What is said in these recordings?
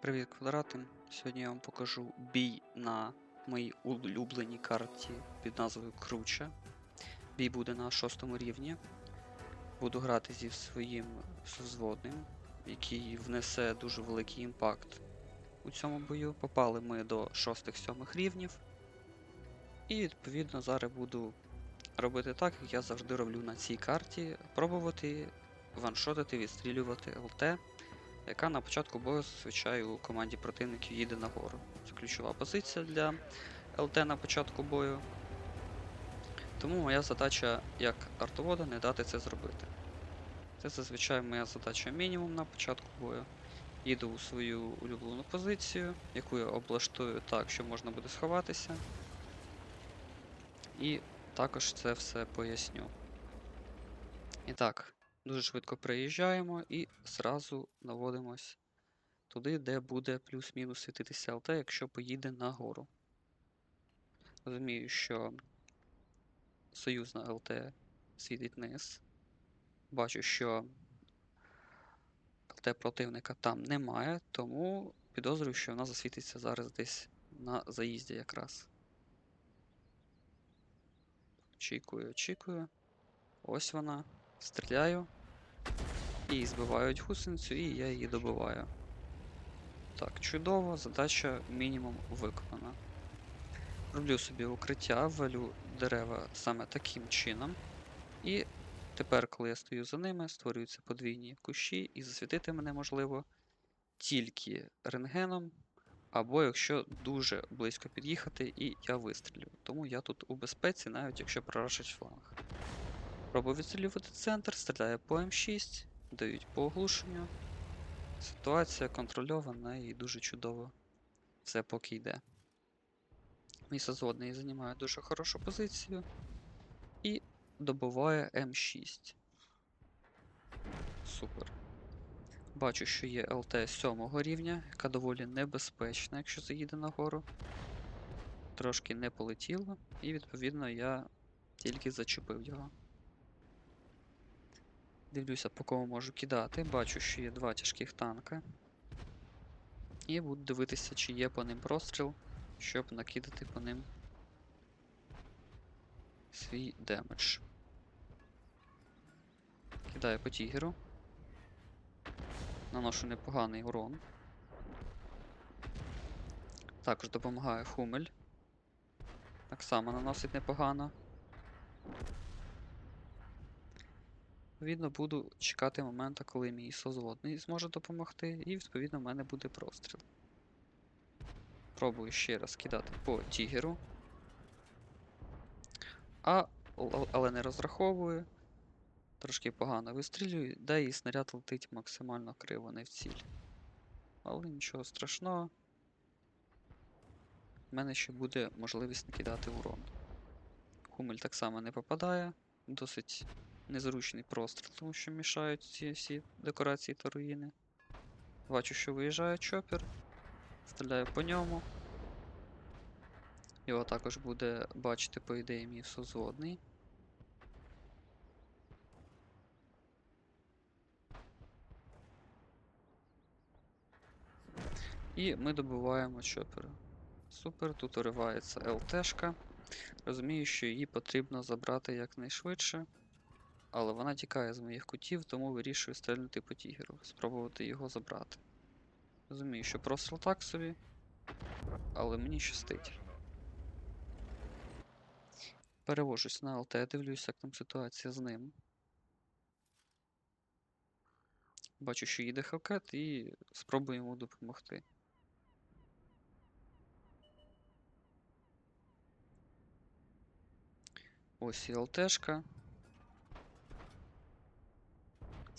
Привіт, квадрати! Сьогодні я вам покажу бій на моїй улюбленій карті під назвою Круче. Бій буде на шостому рівні. Буду грати зі своїм созводним, який внесе дуже великий імпакт у цьому бою. Попали ми до 6-7 рівнів. І відповідно зараз буду робити так, як я завжди роблю на цій карті. Пробувати ваншотити, відстрілювати ЛТ яка на початку бою зазвичай у команді противників їде нагору. Це ключова позиція для ЛТ на початку бою. Тому моя задача як артовода не дати це зробити. Це зазвичай моя задача мінімум на початку бою. Їду у свою улюблену позицію, яку я облаштую так, що можна буде сховатися. І також це все поясню. І так, Дуже швидко приїжджаємо і зразу наводимось туди, де буде плюс-мінус світитися ЛТ, якщо поїде нагору. Розумію, що союзна ЛТ світить вниз. Бачу, що ЛТ противника там немає, тому підозрюю, що вона засвітиться зараз десь на заїзді якраз. Очікую, очікую. Ось вона. Стріляю. І збивають гусеницю, і я її добиваю. Так, чудово, задача мінімум виконана. Роблю собі укриття, валю дерева саме таким чином. І тепер, коли я стою за ними, створюються подвійні кущі, і засвітити мене можливо тільки рентгеном, або якщо дуже близько під'їхати, і я вистрілю. Тому я тут у безпеці, навіть якщо прорашить фланг. Пробую відстрілювати центр, стріляю по М6, дають по оглушенню. Ситуація контрольована і дуже чудово. Все поки йде. Мій созводний займає дуже хорошу позицію і добиває М6. Супер. Бачу, що є ЛТ 7 рівня, яка доволі небезпечна, якщо заїде нагору. Трошки не полетіло, і відповідно я тільки зачепив його. Дивлюся, по кому можу кидати. Бачу, що є два тяжких танка. І буду дивитися, чи є по ним простріл, щоб накидати по ним свій демедж. Кидаю по тігеру. Наношу непоганий урон. Також допомагає Хумель. Так само наносить непогано. Відповідно, буду чекати моменту, коли мій созводний зможе допомогти, і відповідно в мене буде простріл. Пробую ще раз кидати по тігеру. А, але не розраховую. Трошки погано вистрілюю, де і снаряд летить максимально криво, не в ціль. Але нічого страшного. У мене ще буде можливість накидати урон. Хумель так само не попадає. Досить незручний простріл, тому що мішають ці всі декорації та руїни. Бачу, що виїжджає чопір. Стріляю по ньому. Його також буде бачити, по ідеї, мій созводний. І ми добиваємо чопера. Супер, тут уривається ЛТшка. Розумію, що її потрібно забрати якнайшвидше. Але вона тікає з моїх кутів, тому вирішую стрельнути по тігеру, спробувати його забрати. Розумію, що просто так собі, але мені щастить. Перевожусь на ЛТ, дивлюсь, як там ситуація з ним. Бачу, що їде Хелкет і спробую йому допомогти. Ось і ЛТшка.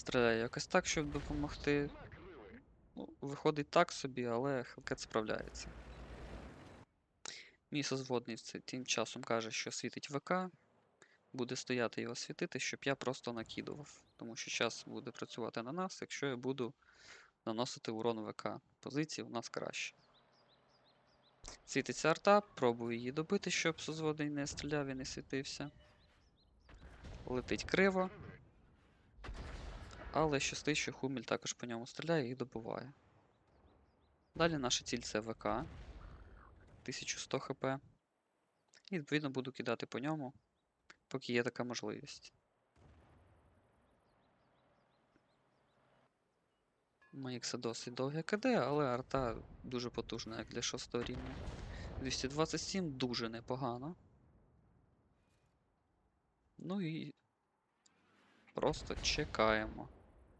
Стріляє якось так, щоб допомогти. Ну, виходить так собі, але Хелкет справляється. Мій созводний тим часом каже, що світить ВК. Буде стояти його світити, щоб я просто накидував. Тому що час буде працювати на нас, якщо я буду наносити урон ВК. Позиції у нас краще. Світиться арта, пробую її добити, щоб созводний не стріляв і не світився. Летить криво. Але щастить, що Хумель також по ньому стріляє і добиває. Далі наша ціль це ВК. 1100 хп. І відповідно буду кидати по ньому, поки є така можливість. Це досить довге КД, але арта дуже потужна, як для 6 рівня. 227 дуже непогано. Ну і просто чекаємо,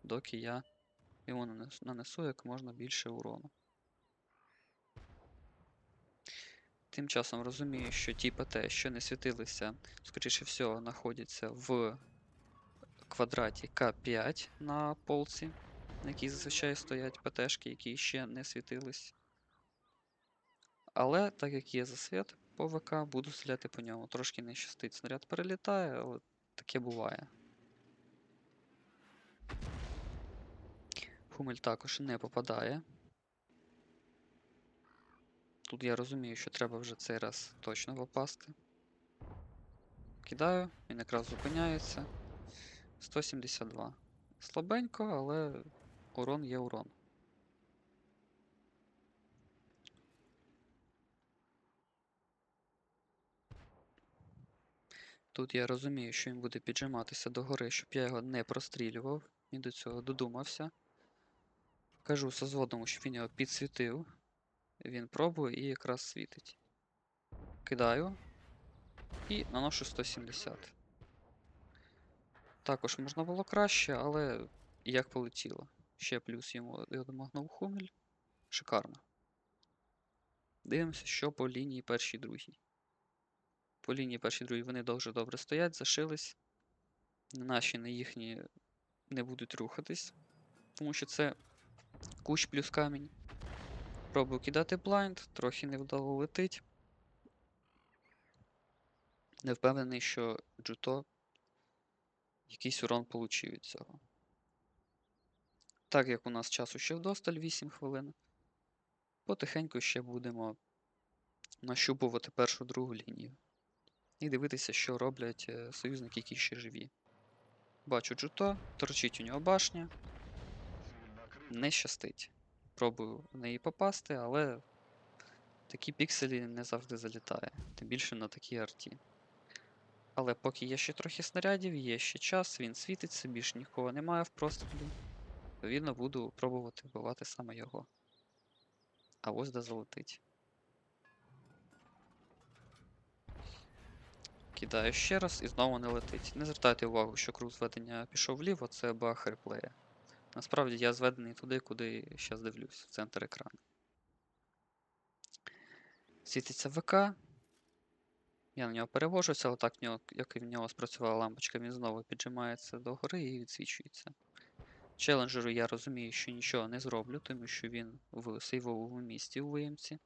доки я йому нанесу як можна більше урону. Тим часом розумію, що ті ПТ, що не світилися, скоріше всього, знаходяться в квадраті К5 на полці, на якій зазвичай стоять ПТшки, які ще не світились. Але так як є засвіт по ВК, буду стріляти по ньому. Трошки не щастить, снаряд перелітає, але таке буває. Хумель також не попадає. Тут я розумію, що треба вже цей раз точно попасти. Кидаю, він якраз зупиняється. 172. Слабенько, але урон є урон. Тут я розумію, що він буде піджиматися до гори, щоб я його не прострілював. Він до цього додумався. Кажу созводному, щоб він його підсвітив. Він пробує і якраз світить. Кидаю і наношу 170. Також можна було краще, але як полетіло. Ще плюс йому я домагнув хумель. Шикарно. Дивимося, що по лінії першій другій. По лінії першій другій вони дуже добре стоять, зашились. Наші, не їхні не будуть рухатись, тому що це кущ плюс камінь. Пробую кидати блайнд, трохи невдало летить. Не впевнений, що Джуто якийсь урон получив від цього. Так як у нас часу ще вдосталь 8 хвилин, потихеньку ще будемо нащупувати першу другу лінію. І дивитися, що роблять е, союзники, які ще живі. Бачу Джуто, торчить у нього башня. Не щастить. Пробую в неї попасти, але такі пікселі не завжди залітає, тим більше на такій арті. Але поки є ще трохи снарядів, є ще час, він світиться, більш нікого немає в прострілі. Відповідно, буду пробувати вбивати саме його. А ось де залетить. Кидаю ще раз і знову не летить. Не звертайте увагу, що круг зведення пішов вліво, це баг реплея. Насправді я зведений туди, куди зараз дивлюсь, в центр екрану. Світиться ВК. Я на нього перевожуся, але так як і в нього спрацювала лампочка, він знову піджимається до гори і відсвічується. Челенджеру я розумію, що нічого не зроблю, тому що він в сейвовому місці у виємці.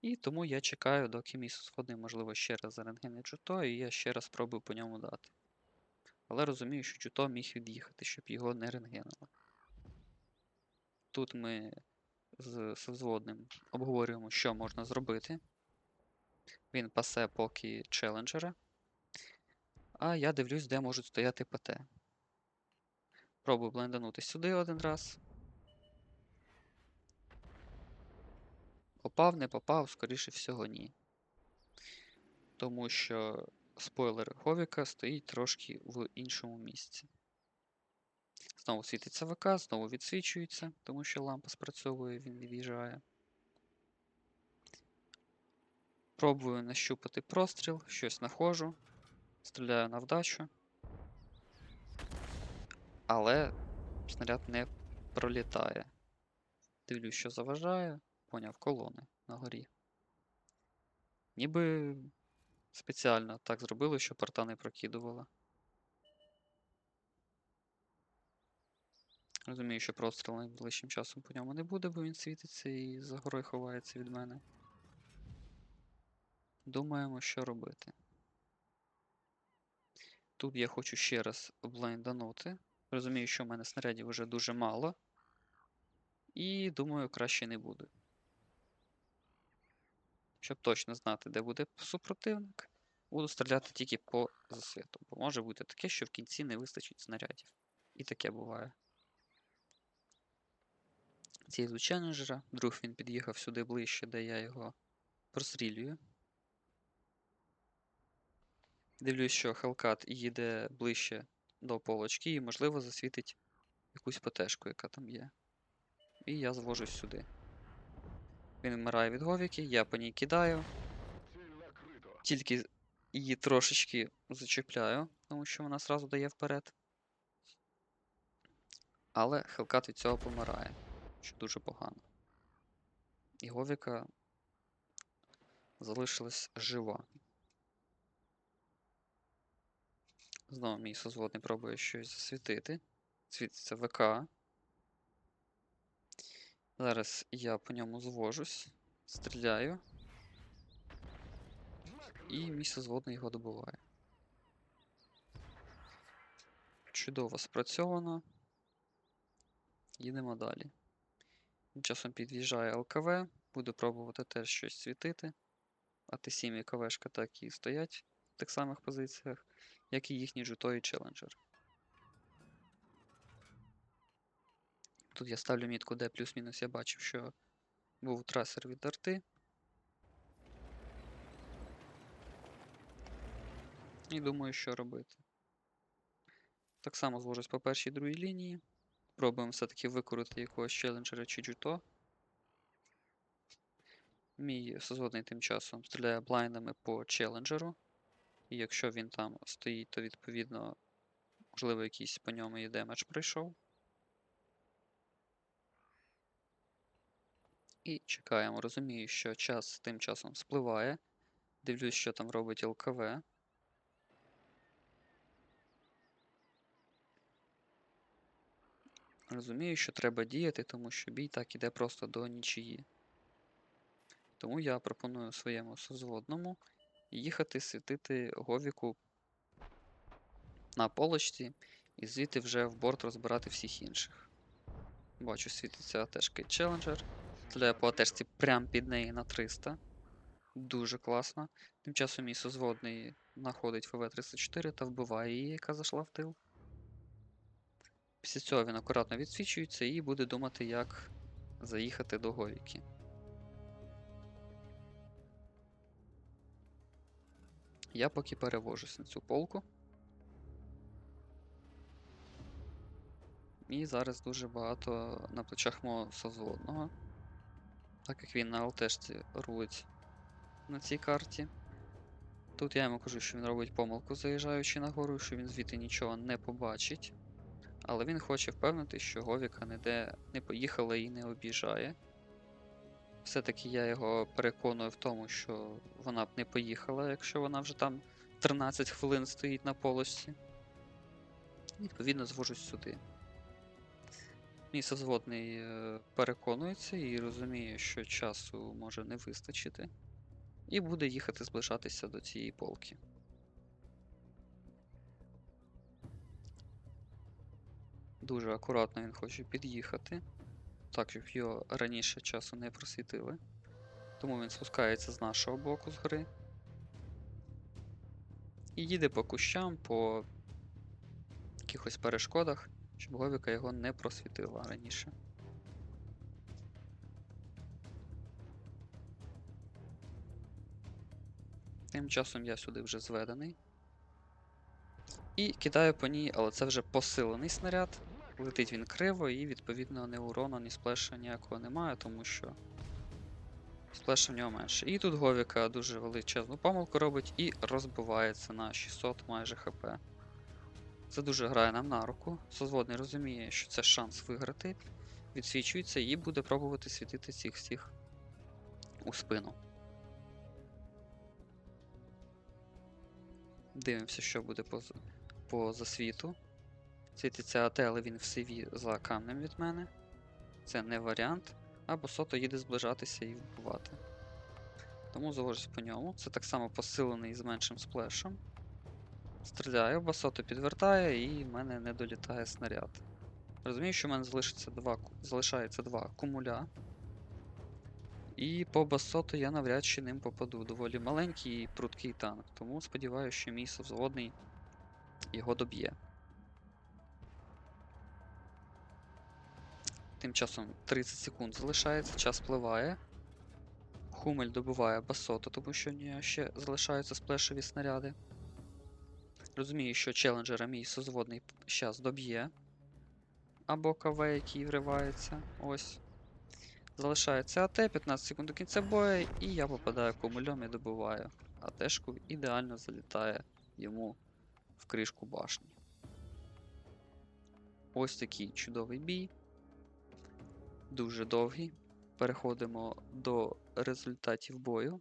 І тому я чекаю, доки мій сходний, можливо, ще раз зарентгенить Джуто, і я ще раз спробую по ньому дати. Але розумію, що Джуто міг від'їхати, щоб його не рентгенило. Тут ми з созводним обговорюємо, що можна зробити. Він пасе поки челенджера. А я дивлюсь, де можуть стояти ПТ. Пробую бленданути сюди один раз. Попав, не попав, скоріше всього, ні. Тому що спойлер Говіка стоїть трошки в іншому місці. Знову світиться ВК, знову відсвічується, тому що лампа спрацьовує, він від'їжджає. Пробую нащупати простріл, щось знаходжу, стріляю на вдачу. Але снаряд не пролітає. Дивлюсь, що заважає, поняв колони на горі. Ніби спеціально так зробили, щоб порта не прокидувала. Розумію, що прострілу найближчим часом по ньому не буде, бо він світиться і за горою ховається від мене. Думаємо, що робити. Тут я хочу ще раз блайнданути. Розумію, що в мене снарядів вже дуже мало. І думаю, краще не буде. Щоб точно знати, де буде супротивник, буду стріляти тільки по засвіту. Бо може бути таке, що в кінці не вистачить снарядів. І таке буває. цієї челенджера. Друг він під'їхав сюди ближче, де я його прострілюю. Дивлюсь, що Hellcat їде ближче до полочки і, можливо, засвітить якусь ПТшку, яка там є. І я звожусь сюди. Він вмирає від говіки, я по ній кидаю. Тільки її трошечки зачепляю, тому що вона зразу дає вперед. Але Хелкат від цього помирає, що дуже погано. І Говіка залишилась жива. Знову мій созводний пробує щось засвітити. Світиться ВК. Зараз я по ньому звожусь, стріляю. І мій созводний його добиває. Чудово спрацьовано. Їдемо далі. Часом під'їжджає ЛКВ, буду пробувати теж щось світити. АТ7 і КВшка так і стоять в тих самих позиціях, як і їхній джутовий челенджер. Тут я ставлю мітку, де плюс-мінус я бачив, що був трасер від арти. І думаю, що робити. Так само зложусь по першій другій лінії. Пробуємо все-таки викорити якогось челенджера чи джуто. Мій созводний тим часом стріляє блайндами по челенджеру. І якщо він там стоїть, то відповідно, можливо, якийсь по ньому і демедж прийшов. І чекаємо. Розумію, що час тим часом спливає. Дивлюсь, що там робить ЛКВ. Розумію, що треба діяти, тому що бій так іде просто до нічиї. Тому я пропоную своєму созводному їхати світити Говіку на полочці і звідти вже в борт розбирати всіх інших. Бачу, світиться АТшка Челенджер. Стріляє по АТшці прямо під неї на 300. Дуже класно. Тим часом мій созводний знаходить ФВ-34 та вбиває її, яка зайшла в тил. Після цього він акуратно відсвічується і буде думати, як заїхати до Говіки. Я поки перевожусь на цю полку. І зараз дуже багато на плечах мого созводного. Так як він на ЛТшці рулить на цій карті. Тут я йому кажу, що він робить помилку, заїжджаючи на гору, що він звідти нічого не побачить. Але він хоче впевнити, що Говіка ніде не поїхала і не об'їжджає. Все-таки я його переконую в тому, що вона б не поїхала, якщо вона вже там 13 хвилин стоїть на полосі. Відповідно, звожусь сюди. Мій созводний е, переконується і розуміє, що часу може не вистачити. І буде їхати зближатися до цієї полки. Дуже акуратно він хоче під'їхати, так щоб його раніше часу не просвітили. Тому він спускається з нашого боку з гори. І їде по кущам, по якихось перешкодах, щоб Говіка його не просвітила раніше. Тим часом я сюди вже зведений. І кидаю по ній, але це вже посилений снаряд. Летить він криво і, відповідно, ні урона, ні сплеша ніякого немає, тому що сплеша в нього менше. І тут Говіка дуже величезну помилку робить і розбивається на 600 майже хп. Це дуже грає нам на руку. Созводний розуміє, що це шанс виграти, відсвічується і буде пробувати світити цих всіх у спину. Дивимося, що буде по, по засвіту. Світиться АТ, але він в CV за камнем від мене. Це не варіант. Або сото їде зближатися і вбивати. Тому завожусь по ньому. Це так само посилений з меншим сплешем. Стріляю, басото підвертає і в мене не долітає снаряд. Розумію, що в мене залишиться два, залишається два кумуля. І по басоту я навряд чи ним попаду. Доволі маленький і пруткий танк, тому сподіваюся, що мій совзводний його доб'є. Тим часом 30 секунд залишається, час спливає. Хумель добиває басота, тому що в нього ще залишаються сплешові снаряди. Розумію, що челенджера мій созводний щас доб'є. Або КВ, який вривається. Ось. Залишається АТ, 15 секунд до кінця бою, і я попадаю кумульом і добиваю. АТшку ідеально залітає йому в кришку башні. Ось такий чудовий бій. Дуже довгий. Переходимо до результатів бою.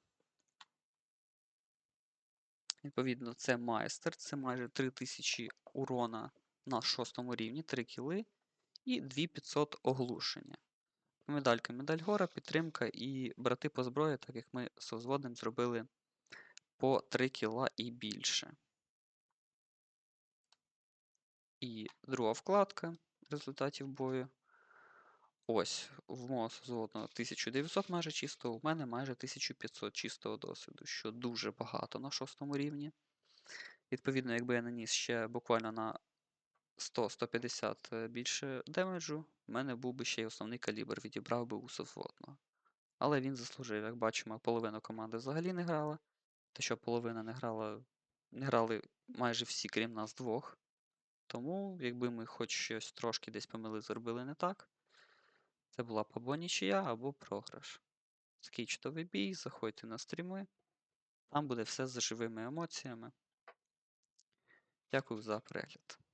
Відповідно, це майстер, це майже 3000 урона на шостому рівні, 3 кіли і 2500 оглушення. Медалька, медаль гора, підтримка і брати по зброї, так як ми з взводним зробили по 3 кіла і більше. І друга вкладка результатів бою. Ось, в мого зводного 1900 майже чистого, у мене майже 1500 чистого досвіду, що дуже багато на шостому рівні. Відповідно, якби я наніс ще буквально на 100-150 більше демеджу, в мене був би ще й основний калібр, відібрав би у совзводного. Але він заслужив, як бачимо, половина команди взагалі не грала. Та що половина не грала, не грали майже всі, крім нас двох. Тому, якби ми хоч щось трошки десь помили, зробили не так, це була б або нічия, або програш. Скічтовий бій, заходьте на стріми. Там буде все з живими емоціями. Дякую за перегляд.